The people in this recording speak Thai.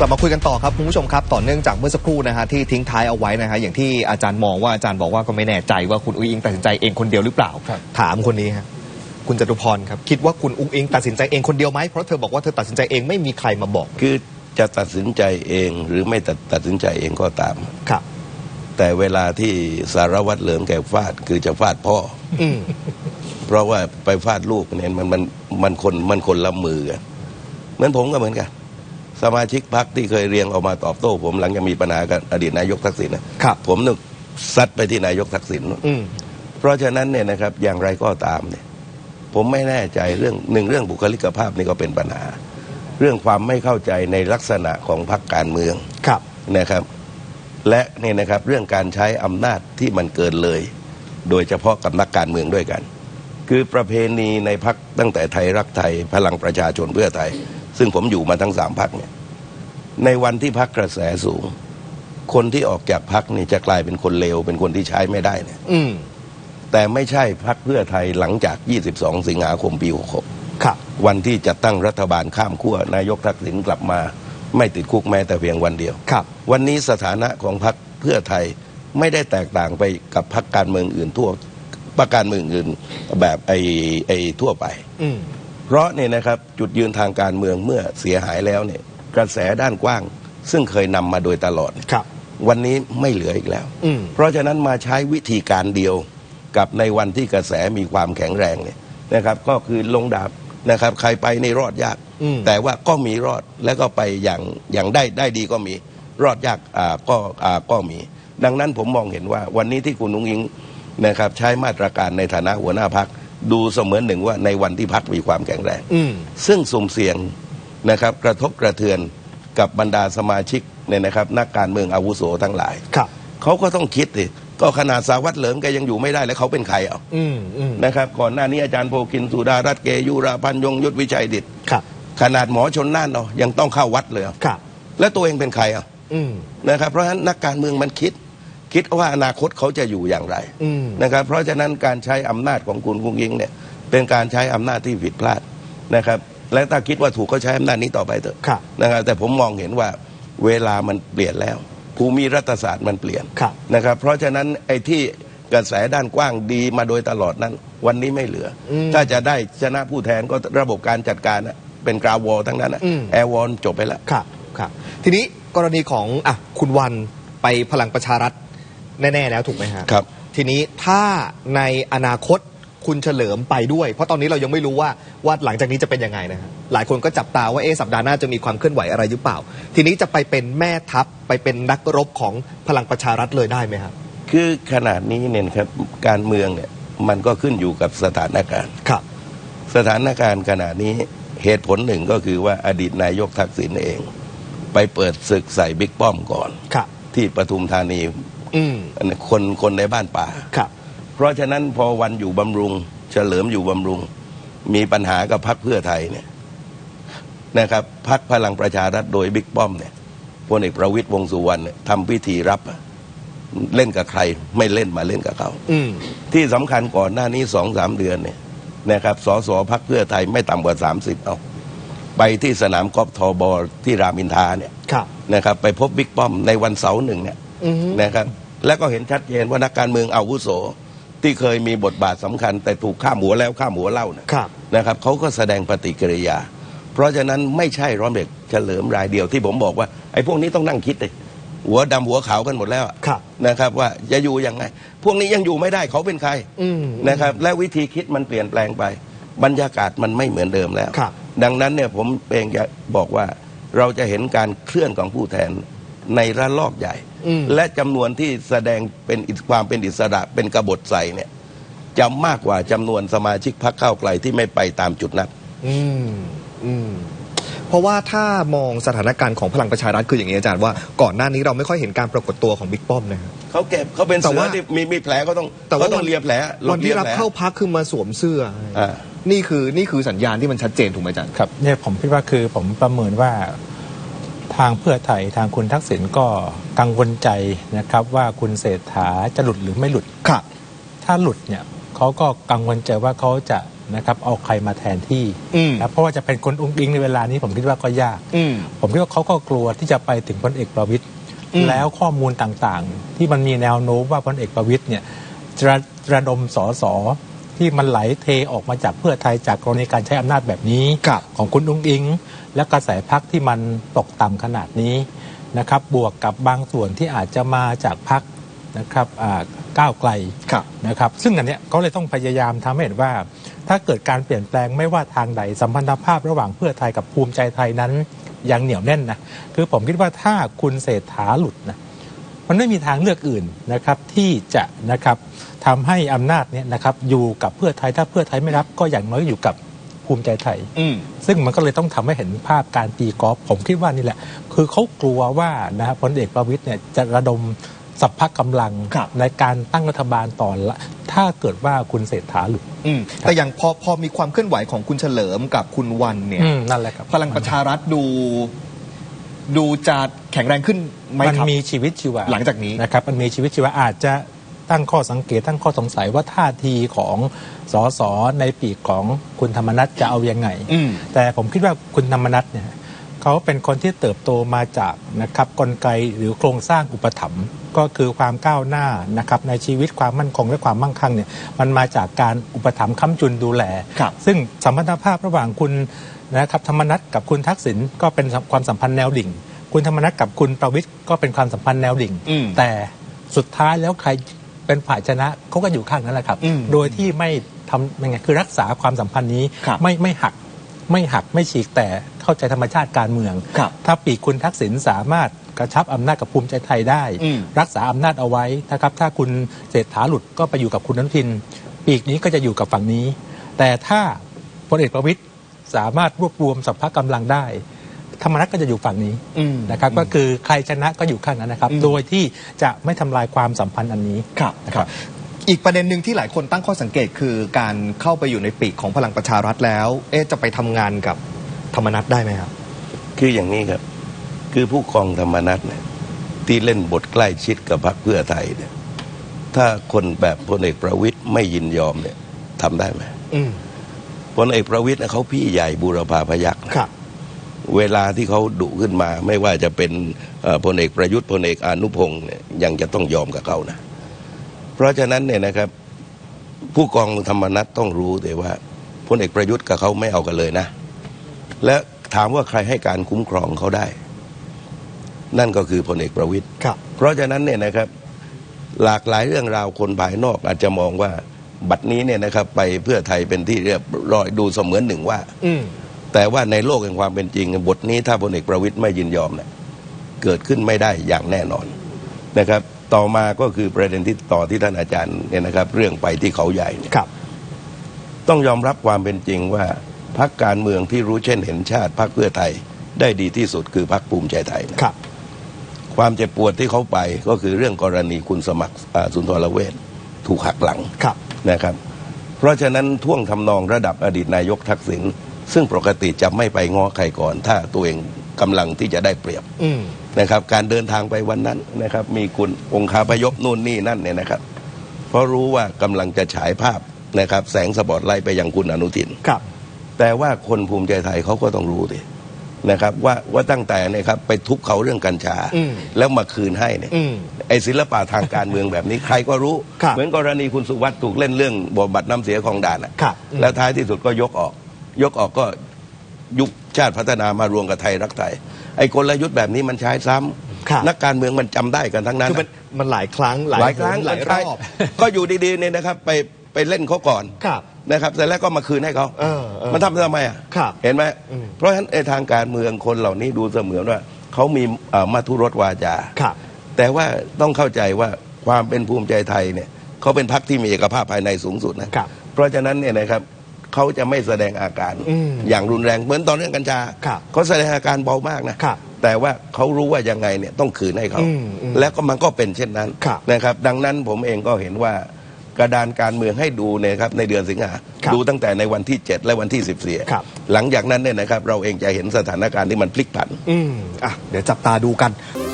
กลับมาคุยกันต่อครับคุณผู้ชมครับต่อเนื่องจากเมื่อสักครู่นะฮะที่ทิ้งท้ายเอาไว้นะฮะอย่างที่อาจารย์มองว่าอาจารย์บอกว่าก็ไม่แน่ใจว่าคุณอุ้งอิงตัดสินใจเองคนเดียวหรือเปล่าครับถามคนนี้ฮะคุณจตุพรครับคิดว่าคุณอุ้งอิงตัดสินใจเองคนเดียวไหมเพราะเธอบอกว่าเธอตัดสินใจเองไม่มีใครมาบอกคือจะตัดสินใจเองหรือไม่ตัดตัดสินใจเองก็ตามครับ แต่เวลาที่สารวัตรเหลิมแกฟาดคือจะฟาดพ่ออืมเพราะว่าไปฟาดลูกเนี่ยมันมันมันคนมันคนละมือกันเหมือนผมก็เหมือนกัน สมาชิกพรรคที่เคยเรียงออกมาตอบโต้ ผมหลังจากมีปัญหากับอดีตนายกทักษิณนะครับ ผมนึกซัดไปที่นายกทักษิณอืม เพราะฉะนั้นเนี่ยนะครับอย่างไรก็ตามเนี่ย ผมไม่แน่ใจเรื่องหนึ่งเรื่องบุคลิกภาพนี่ก็เป็นปัญหา เรื่องความไม่เข้าใจในลักษณะของพรรคการเมือง ครับ นะครับและเนี่ยนะครับเรื่องการใช้อำนาจที่มันเกินเลย โดยเฉพาะกับนักการเมืองด้วยกัน คือประเพณีในพักตั้งแต่ไทยรักไทยพลังประชาชนเพื่อไทย ซึ่งผมอยู่มาทั้งสามพักเนี่ยในวันที่พักกระแสสูง คนที่ออกจากพักนี่จะกลายเป็นคนเลวเป็นคนที่ใช้ไม่ได้เนี่ยอืมแต่ไม่ใช่พักเพื่อไทยหลังจาก 22 สิงหาคมปี66ครับ วันที่จะตั้งรัฐบาลข้ามขั้วนายกทักษิณกลับมา ไม่ติดคุกแม้แต่เพียงวันเดียวครับ วันนี้สถานะของพรรคเพื่อไทยไม่ได้แตกต่างไปกับพรรคการเมืองอื่นทั่ว พรรคการเมืองอื่นแบบไอ้ไอ้ทั่วไปอืมเพราะเนี่ยนะครับจุดยืนทางการเมืองเมื่อเสียหายแล้วเนี่ยกระแสด้านกว้าง ซึ่งเคยนำมาโดยตลอด ครับ วันนี้ไม่เหลืออีกแล้วอืมเพราะฉะนั้นมาใช้วิธีการเดียวกับในวันที่กระแสมีความแข็งแรงเนี่ยนะครับ ก็คือลงดาบนะครับใครไปในรอดยาก อืม แต่ว่าก็มีรอดแล้วก็ไปอย่างอย่างได้ได้ดีก็มีรอดยากอ่าก็อ่าก็มี ดังนั้นผมมองเห็นว่าวันนี้ที่คุณนุ้งอิง นะครับใช้มาตรการในฐานะหัวหน้าพักดูเสมือนหนึ่งว่าในวันที่พักมีความแข็งแรงอืมซึ่งสุ่มเสี่ยงนะครับกระทบกระเทือนกับบรรดาสมาชิกเนี่ยนะครับ นักการเมืองอาวุโสทั้งหลายครับเขาก็ต้องคิดสิก็ขนาดสาวัตรเหลิมแกยังอยู่ไม่ได้แล้วเขาเป็นใครเอาอืมอืมนะครับ ก่อนหน้านี้อาจารย์โพคินสุดารัตน์เกยุราพันยงยุทธวิชัยดิตครับ ขนาดหมอชนน่านเอายังต้องเข้าวัดเลยเอาครับ แล้วตัวเองเป็นใครเอาอืมนะครับ เพราะฉะนั้นนักการเมืองมันคิด คิดว่าอนาคตเขาจะอยู่อย่างไรอืมนะครับ เพราะฉะนั้นการใช้อำนาจของคุณกุ้งยิงเนี่ยเป็นการใช้อำนาจที่ผิดพลาดนะครับ และถ้าคิดว่าถูกก็ใช้อำนาจนี้ต่อไปเถอะครับนะครับแต่ผมมองเห็นว่าเวลามันเปลี่ยนแล้ว ภูมิรัฐศาสตร์มันเปลี่ยนครับนะครับ เพราะฉะนั้นไอ้ที่กระแสด้านกว้างดีมาโดยตลอดนั้น วันนี้ไม่เหลืออมถ้าจะได้ชนะผู้แทนก็ระบบการจัดการน่ะเป็นกราววอลทั้งนั้นอืมแอร์วอลจบไปแล้วครับครับทีนี้กรณีของอะคุณวันไปพลังประชารัฐ แน่ ๆ แล้วถูกไหมฮะครับ ทีนี้ถ้าในอนาคตคุณเฉลิมไปด้วย เพราะตอนนี้เรายังไม่รู้ว่าว่าหลังจากนี้จะเป็นยังไงนะฮะหลายคนก็จับตาว่าเอ๊ะสัปดาห์หน้าจะมีความเคลื่อนไหวอะไรหรือเปล่า ทีนี้จะไปเป็นแม่ทัพไปเป็นนักรบของพลังประชารัฐเลยได้ไหมครับคือขนาดนี้เนี่ยนะครับการเมืองเนี่ยมันก็ขึ้นอยู่กับสถานการณ์ ครับ สถานการณ์ขณะนี้เหตุผลหนึ่งก็คือว่าอดีตนายกทักษิณเอง ไปเปิดศึกใส่บิ๊กป้อมก่อน ครับ ที่ปทุมธานีอืมอันนั้น คนคนในบ้านป่าครับ เพราะฉะนั้นพอวันอยู่บำรุง เฉลิมอยู่บำรุง มีปัญหากับพรรคเพื่อไทยเนี่ยนะครับพรรคพลังประชารัฐโดยบิ๊กป้อมเนี่ยพลเอกประวิตยวงษ์สุวรรณเนี่ยทำพิธีรับอะเล่นกับใคร ไม่เล่นมาเล่นกับเขาอืมที่สำคัญก่อนหน้านี้สองสามเดือนเนี่ยนะครับสสพักเพื่อไทยไม่ต่ำกว่าสามสิบเอาไปที่สนามกอล์ฟทอบอที่รามอินทราเนี่ยครับนะครับ ไปพบบิ๊กป้อมในวันเสาร์หนึ่งเนี่ย อืมนะครับ แล้วก็เห็นชัดเจนว่านักการเมืองอาวุโส ที่เคยมีบทบาทสำคัญ แต่ถูกข้ามหัวแล้วข้ามหัวเล่าเนี่ยครับ นะครับเขาก็แสดงปฏิกิริยา เพราะฉะนั้นไม่ใช่ร้อนเด็กเฉลิมรายเดียวที่ผมบอกว่าไอ้พวกนี้ต้องนั่งคิดเลยหัวดำหัวขาวกันหมดแล้วอะครับ นะครับว่าจะอยู่ยังไง พวกนี้ยังอยู่ไม่ได้เขาเป็นใคร อืม นะครับและวิธีคิดมันเปลี่ยนแปลงไป บรรยากาศมันไม่เหมือนเดิมแล้ว ครับดังนั้นเนี่ยผมเองจะบอกว่าเราจะเห็นการเคลื่อนของผู้แทน ในระลอกใหญ่อืมและจำนวนที่แสดงเป็นอิสความเป็นอิสระเป็นกบฏใส่เนี่ยจะมากกว่าจำนวนสมาชิกพรรคก้าวไกลที่ไม่ไปตามจุดนัดอืมอืมเพราะว่าถ้ามองสถานการณ์ของพลังประชารัฐคืออย่างนี้อาจารย์ว่าก่อนหน้านี้เราไม่ค่อยเห็นการปรากฏตัวของบิ๊กป้อมนะฮะเขาเก็บเขาเป็นแต่เสือว่าที่มีมีแผลก็ต้องแต่ว่าก็ต้องเลียแผลหลวันที่รับลียแผลเข้าพักคือมาสวมเสื้ออ่านี่คือนี่คือสัญญาณที่มันชัดเจนถูกไหมอาจารย์ครับเนี่ยผมคิดว่าคือผมประเมินว่า ทางเพื่อไทยทางคุณทักษิณก็กังวลใจนะครับ ว่าคุณเศรษฐาจะหลุดหรือไม่หลุดครับถ้าหลุดเนี่ยเขาก็กังวลใจว่าเขาจะนะครับเอาใครมาแทนที่อืมนะเพราะว่าจะเป็นคนอุ้งอิงในเวลานี้ผมคิดว่าก็ยากอืมผมคิดว่าเขาก็กลัวที่จะไปถึงพลเอกประวิตยอืมแล้วข้อมูลต่างๆ ที่มันมีแนวโน้มว่าพลเอกประวิตยเนี่ยจะระระดมสส ที่มันไหลเทออกมาจากเพื่อไทยจากกรณีการใช้อำนาจแบบนี้ ครับของคุณอุ้งอิง และกระแสพักที่มันตกต่ำขนาดนี้นะครับบวกกับบางส่วนที่อาจจะมาจากพักนะครับอ่าก้าวไกลครับนะครับซึ่งอันเนี้ยเขาเลยต้องพยายามทำให้เห็นว่า ถ้าเกิดการเปลี่ยนแปลงไม่ว่าทางใดสัมพันธภาพระหว่างเพื่อไทยกับภูมิใจไทยนั้นยังเหนียวแน่นนะคือผมคิดว่าถ้าคุณเศรษฐาหลุดนะ มันไม่มีทางเลือกอื่นนะครับที่จะนะครับทำให้อำนาจเนี่ยนะครับอยู่กับเพื่อไทยถ้าเพื่อไทยไม่รับก็อย่างน้อยอยู่กับภูมิใจไทย อืม ซึ่งมันก็เลยต้องทำให้เห็นภาพการตีกอล์ฟผมคิดว่านี่แหละ คือเขากลัวว่านะฮะพลเอกประวิตยเนี่ยจะระดมสัพพะกำลังครับ ในการตั้งรัฐบาลต่อละถ้าเกิดว่าคุณเศรษฐาหลุดอืมแต่อย่างพอพอมีความเคลื่อนไหวของคุณเฉลิมกับคุณวันเนี่ย อืมนั่นแหละครับ พลังประชารัฐดู ดูจะแข็งแรงขึ้นไหมมันครับ มีชีวิตชีวาหลังจากนี้นะครับมันมีชีวิตชีวาอาจจะตั้งข้อสังเกตตั้งข้อสงสัยว่าท่าทีของสสในปีกของคุณธรรมนัฐจะเอายังไง อืม แต่ผมคิดว่าคุณธรรมนัฐเนี่ย เขาเป็นคนที่เติบโตมาจากนะครับกลไกหรือโครงสร้างอุปถัมภ์ก็คือความก้าวหน้านะครับในชีวิตความมั่นคงและความมั่งคั่งเนี่ยมันมาจากการอุปถัมภ์ค้ำจุนดูแลครับซึ่งสัมพันธภาพระหว่างคุณนะครับธรรมนัฐกับคุณทักษิณก็เป็นความสัมพันธ์แนวดิ่ง คุณธรรมนัฐกับคุณประวิตยก็เป็นความสัมพันธ์แนวดิ่งอืมแต่สุดท้ายแล้วใครเป็นฝ่ายชนะเขาก็อยู่ข้างนั้นแหละครับอืมโดยที่ไม่ทำยังไงคือรักษาความสัมพันธ์นี้ครับไม่ไม่หัก ไม่หักไม่ฉีกแต่เข้าใจธรรมชาติการเมืองครับถ้าปีกคุณทักษิณสามารถกระชับอำนาจกับภูมิใจไทยได้อืมรักษาอำนาจเอาไว้นะครับถ้าคุณเศรษฐาหลุดก็ไปอยู่กับคุณอนุทิน ปีกนี้ก็จะอยู่กับฝั่งนี้ แต่ถ้าพลเอกประวิตยสามารถรวบรวมสัพพะกำลังได้ ธรรมนัฐก็จะอยู่ฝั่งนี้อืมนะครับก็คือใครชนะก็อยู่ข้างนั้นนะครับอืมโดยที่จะไม่ทำลายความสัมพันธ์อันนี้ครับนะคครัรับบ อีกประเด็นหนึ่งที่หลายคนตั้งข้อสังเกตคือการเข้าไปอยู่ในปีกของพลังประชารัฐแล้ว เอ๊ะจะไปทำงานกับธรรมนัฐได้ไหมครับ คืออย่างนี้ครับ คือผู้กองธรรมนัฐเนี่ยที่เล่นบทใกล้ชิดกับพรรคเพื่อไทยเนี่ยถ้าคนแบบพลเอกประวิตยไม่ยินยอมเนี่ยทำได้ไหมอืมพลเอกประวิตยเนี่ยเขาพี่ใหญ่บูรพาพยักษ์นะครับ เวลาที่เขาดุขึ้นมา ไม่ว่าจะเป็นเอ่อพลเอกประยุทธ์พลเอกอนุพงศ์เนี่ยยังจะต้องยอมกับเขานะเพ ราะฉะนั้นเนี่ยนะครับ ผู้กองธรรมนัฐต้องรู้แต่ว่าพลเอกประยุทธ์กับเขาไม่เอากันเลยนะ และถามว่าใครให้การคุ้มครองเขาได้ นั่นก็คือพลเอกประวิตยครับเพราะฉะนั้นเนี่ยนะครับ หลากหลายเรื่องราวคนภายนอกอาจจะมองว่าบัตรนี้เนี่ยนะครับ ไปเพื่อไทยเป็นที่เรียบร้อยดูเสมือนหนึ่งว่าอืมแต่ว่าในโลกแห่งความเป็นจริง บทนี้ถ้าพลเอกประวิตยไม่ยินยอมเนี่ยเกิดขึ้นไม่ได้อย่างแน่นอนนะครับ ต่อมาก็คือประเด็นที่ต่อที่ท่านอาจารย์เนี่ยนะครับ เรื่องไปที่เขาใหญ่เนี่ยครับ ต้องยอมรับความเป็นจริงว่าพรรคการเมืองที่รู้เช่นเห็นชาติพรรคเพื่อไทยได้ดีที่สุดคือพรรคภูมิใจไทยนะครับ ความเจ็บปวดที่เขาไปก็คือเรื่องกรณีคุณสมัครอ่าสุนทรเวชถูกหักหลังครับนะครับ เพราะฉะนั้นท่วงทำนองระดับอดีตนายกทักษิณซึ่งปกติจะไม่ไปง้อใครก่อน ถ้าตัวเองกำลังที่จะได้เปรียบอืม นะครับการเดินทางไปวันนั้นนะครับ มีคุณองคาพยพนู่นนี่นั่นเนี่ยนะครับ เพราะรู้ว่ากำลังจะฉายภาพนะครับ แสงสปอตไลท์ไปยังคุณอนุทินครับ แต่ว่าคนภูมิใจไทยเขาก็ต้องรู้ดินะครับ ว่าว่าตั้งแต่เนะครับไปทุบเขาเรื่องกัญชาอืมแล้วมาคืนให้เนี่ยอืมไอ้ศิลปะทางการเมืองแบบนี้ใครก็รู้ครับเหมือนกรณีคุณสุวัสด์ถูกเล่นเรื่องบอบัตรน้ำเสียของด่านอะครับอืมแล้วท้ายที่สุดก็ยกออก ยกออกก็ยุบชาติพัฒนามารวมกับไทยรักไทย ไอ้กลยุทธ์แบบนี้มันใช้ซ้ำครับ นักการเมืองมันจำได้กันทั้งนั้น คือมันมันหลายครั้งหลายหลายครั้งหนหลายรอบ ก็อยู่ดีๆเนี่ยนะครับ ไปไปเล่นเขาก่อนครับ นะครับเสร็จแล้วก็มาคืนให้เขาเออเออมันทำทำไมอะครับเห็นไหมอืมเพราะฉะนั้นไอ้ทางการเมืองคนเหล่านี้ดูเสมือนว่าเขามีเอ่อมาทุรสวาจาครับ แต่ว่าต้องเข้าใจว่าความเป็นภูมิใจไทยเนี่ยเขาเป็นพรรคที่มีเอกภาพภายในสูงสุดนะครับ เพราะฉะนั้นเนี่ยนะครับ เขาจะไม่แสดงอาการอืมอย่างรุนแรงเหมือนตอนเรื่องกัญชาครับเขาแสดงอาการเบามากนะครับแต่ว่าเขารู้ว่ายังไงเนี่ยต้องคืนให้เขาอืมอืมแล้วก็มันก็เป็นเช่นนั้นครับนะครับ ดังนั้นผมเองก็เห็นว่ากระดานการเมืองให้ดูเนยครับในเดือนสิงหาครับดูตั้งแต่ในวันที่ 7 และวันที่ครับ14 หลังจากนั้นเนี่ยนะครับเราเองจะเห็นสถานการณ์ที่มันพลิกผันอืมอะเดี๋ยวจับตาดูกัน「